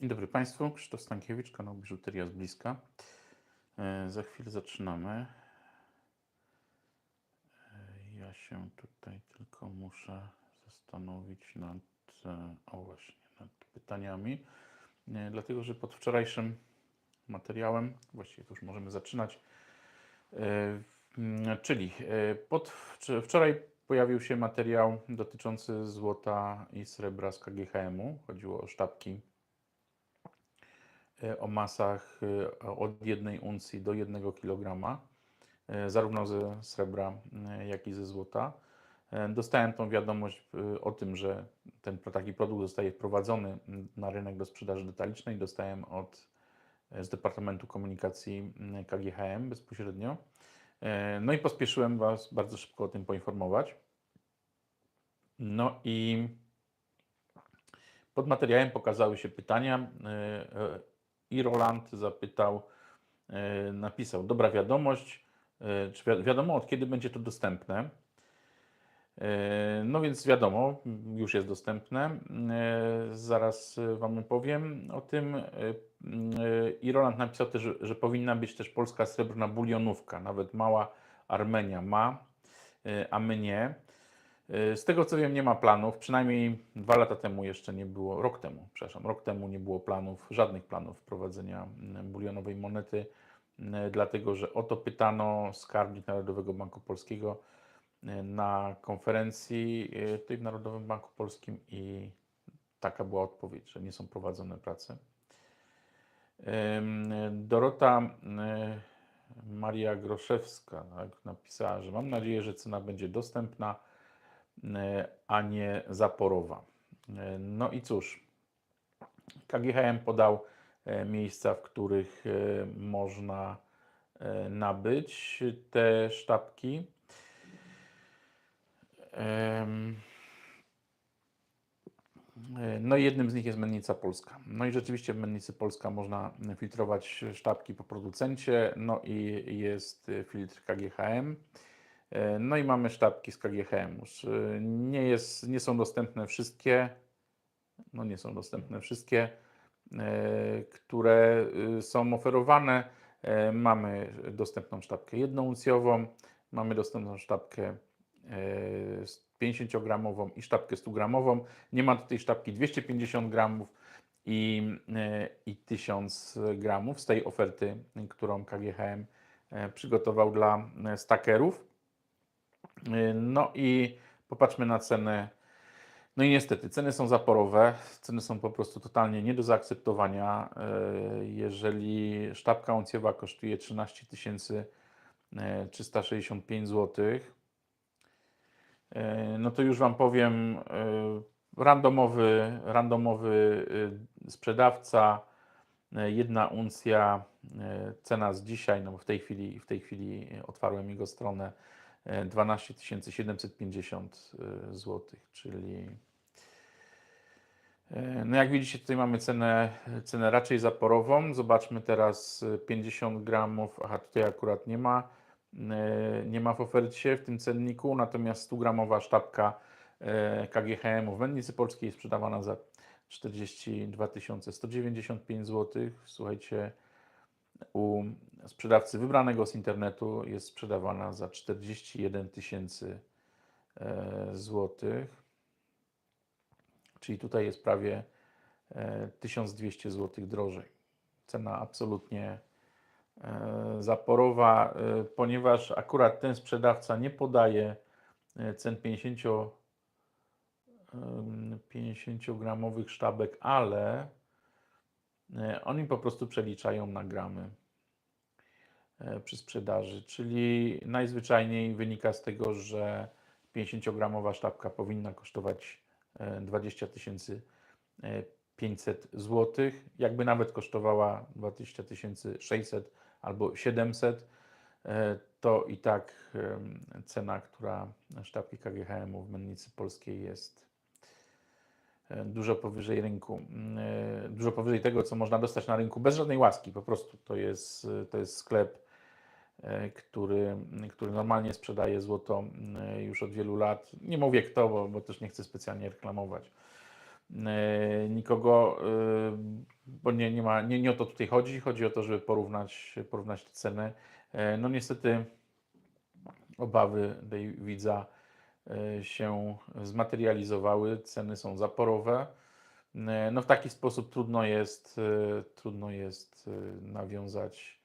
Dzień dobry Państwu, Krzysztof Stankiewicz, kanał Biżuteria z bliska. E, Za chwilę zaczynamy. E, Ja się tutaj tylko muszę zastanowić nad, e, o właśnie, nad pytaniami, dlatego że pod wczorajszym materiałem, właściwie to już możemy zaczynać, czyli pod, wcz- wczoraj pojawił się materiał dotyczący złota i srebra z KGHM-u. Chodziło o sztabki o masach e, od 1 uncji do 1 kg, e, zarówno ze srebra, e, jak i ze złota. Dostałem tą wiadomość o tym, że ten taki produkt zostaje wprowadzony na rynek do sprzedaży detalicznej. Dostałem od, z Departamentu Komunikacji KGHM bezpośrednio. No i pospieszyłem Was bardzo szybko o tym poinformować. No i pod materiałem pokazały się pytania i Roland zapytał, e, napisał, dobra wiadomość, e, czy wi- wiadomo od kiedy będzie to dostępne? E, No więc wiadomo, już jest dostępne. Zaraz Wam opowiem o tym. I Roland napisał też, że, powinna być też polska srebrna bulionówka. Nawet mała Armenia ma, a my nie. E, Z tego co wiem, nie ma planów. Przynajmniej dwa lata temu jeszcze nie było, rok temu, przepraszam, rok temu nie było planów, żadnych planów wprowadzenia m, bulionowej monety, m, dlatego że o to pytano skarbnik Narodowego Banku Polskiego na konferencji tej w Narodowym Banku Polskim i taka była odpowiedź, że nie są prowadzone prace. Dorota Maria Groszewska tak, napisała, że mam nadzieję, że cena będzie dostępna, a nie zaporowa. E, No i cóż, KGHM podał e, miejsca, w których e, można nabyć te sztabki. No i jednym z nich jest Mennica Polska. No i rzeczywiście w Mennicy Polska można filtrować sztabki po producencie, no i jest filtr KGHM. E, No i mamy sztabki z KGHM. Już e, nie, jest, nie są dostępne wszystkie, no nie są dostępne wszystkie, e, które są oferowane. Mamy dostępną sztabkę jednouncjową, mamy dostępną sztabkę e, 50-gramową i sztabkę 100-gramową. Nie ma tutaj sztabki 250 gramów i, i 1000 gramów z tej oferty, którą KGHM przygotował dla stakerów. E, No i popatrzmy na cenę. No i niestety, ceny są zaporowe, ceny są po prostu totalnie nie do zaakceptowania. E, Jeżeli sztabka uncjowa kosztuje 13 365 zł, no to już Wam powiem, e, randomowy, randomowy sprzedawca, jedna uncja, cena z dzisiaj, no bo w tej chwili, w tej chwili otwarłem jego stronę, 12 750 zł, czyli e, no jak widzicie, tutaj mamy cenę, cenę raczej zaporową. Zobaczmy teraz e, 50 gramów. Aha, tutaj akurat nie ma, e, nie ma w ofercie w tym cenniku, natomiast 100 gramowa sztabka e, KGHM w Mennicy Polskiej sprzedawana za 42 195 zł. Słuchajcie, u sprzedawcy wybranego z internetu jest sprzedawana za 41 tysięcy e, złotych. Czyli tutaj jest prawie e, 1200 zł drożej. Cena absolutnie e, zaporowa, e, ponieważ akurat ten sprzedawca nie podaje e, cen 50, em, 50-gramowych sztabek, ale e, oni po prostu przeliczają na gramy e, przy sprzedaży. Czyli najzwyczajniej wynika z tego, że 50-gramowa sztabka powinna kosztować e, 20 500 zł. Jakby nawet kosztowała 20 600 albo 700, e, to i tak cena, która sztabki KGHM w Mennicy Polskiej jest e, dużo powyżej rynku, mm, e, dużo powyżej tego, co można dostać na rynku bez żadnej łaski. Po prostu to jest, e, to jest sklep, e, który, który normalnie sprzedaje złoto mm, już od wielu lat. Nie mówię kto, bo, bo też nie chcę specjalnie reklamować. e, nikogo, e, bo nie, nie, ma, nie, nie o to tutaj chodzi. Chodzi o to, żeby porównać, porównać te ceny. E, No niestety obawy tej widza e, się zmaterializowały, ceny są zaporowe. E, No w taki sposób trudno jest, e, trudno jest e, nawiązać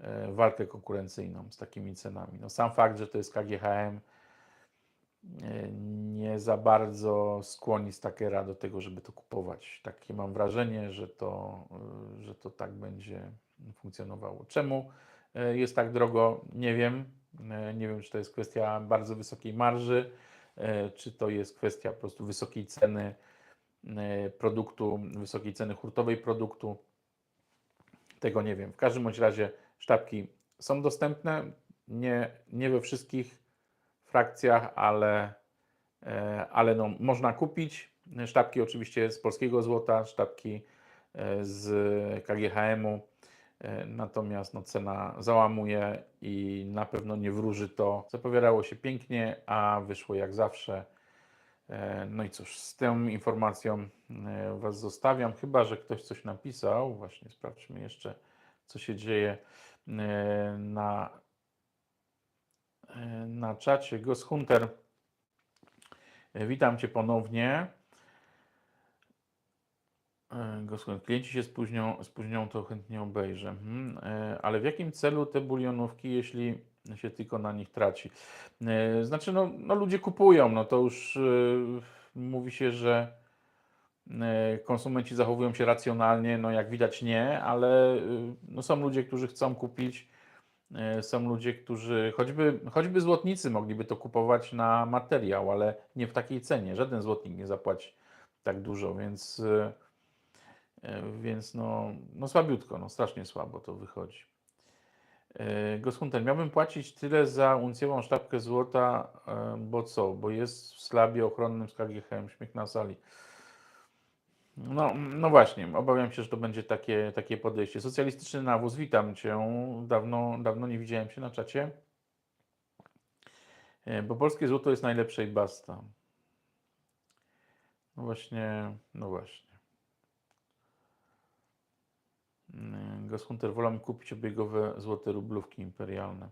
e, walkę konkurencyjną z takimi cenami. No sam fakt, że to jest KGHM e, nie za bardzo skłoni Stakera do tego, żeby to kupować. Takie mam wrażenie, że to, e, że to tak będzie funkcjonowało. Czemu e, jest tak drogo? Nie wiem. E, Nie wiem, czy to jest kwestia bardzo wysokiej marży, e, czy to jest kwestia po prostu wysokiej ceny e, produktu, wysokiej ceny hurtowej produktu. Tego nie wiem. W każdym bądź razie sztabki są dostępne, nie, nie we wszystkich frakcjach, ale, ale no, można kupić. Sztabki oczywiście z polskiego złota, sztabki z KGHM-u, natomiast no, cena załamuje i na pewno nie wróży to. Zapowiadało się pięknie, a wyszło jak zawsze. E, No i cóż, z tą informacją e, Was zostawiam, chyba że ktoś coś napisał. Właśnie sprawdźmy jeszcze, co się dzieje e, na, e, na czacie. Ghost Hunter, e, witam Cię ponownie. E, klienci się spóźnią, spóźnią, to chętnie obejrzę. Mhm. e, Ale w jakim celu te bulionówki, jeśli się tylko na nich traci? E, Znaczy, no, no ludzie kupują, no to już mówi się, że konsumenci zachowują się racjonalnie, no jak widać nie, ale no, są ludzie, którzy chcą kupić, są ludzie, którzy, choćby, choćby złotnicy mogliby to kupować na materiał, ale nie w takiej cenie, żaden złotnik nie zapłaci tak dużo, więc, więc no, no słabiutko, no strasznie słabo to wychodzi. E, Goshunter, miałbym płacić tyle za uncjową sztabkę złota, e, bo co? Bo jest w slabie ochronnym z KGHM, śmiech na sali. No, no właśnie, obawiam się, że to będzie takie, takie podejście. Socjalistyczny nawóz, witam Cię. Dawno, dawno nie widziałem Cię na czacie. E, Bo polskie złoto jest najlepsze i basta. No właśnie, no właśnie. Mm, Goshunter, wolę kupić obiegowe złote rublówki imperialne.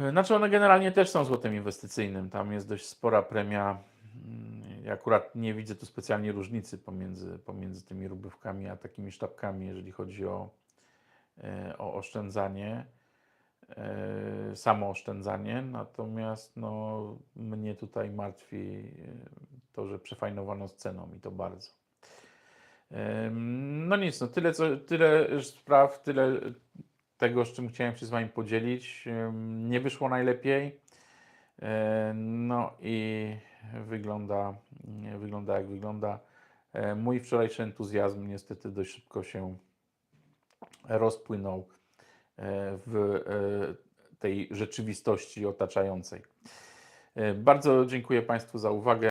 E, Znaczy one generalnie też są złotem inwestycyjnym. Tam jest dość spora premia. Mm, Ja akurat nie widzę tu specjalnie różnicy pomiędzy, pomiędzy tymi rublówkami a takimi sztabkami, jeżeli chodzi o, e, o oszczędzanie, e, samo oszczędzanie. Natomiast no, mnie tutaj martwi to, że przefajnowano z ceną i to bardzo. No nic, no tyle, co, tyle spraw, tyle tego, z czym chciałem się z Wami podzielić. Nie wyszło najlepiej. No i wygląda, nie, wygląda jak wygląda. Mój wczorajszy entuzjazm niestety dość szybko się rozpłynął e, w e, tej rzeczywistości otaczającej. E, Bardzo dziękuję Państwu za uwagę.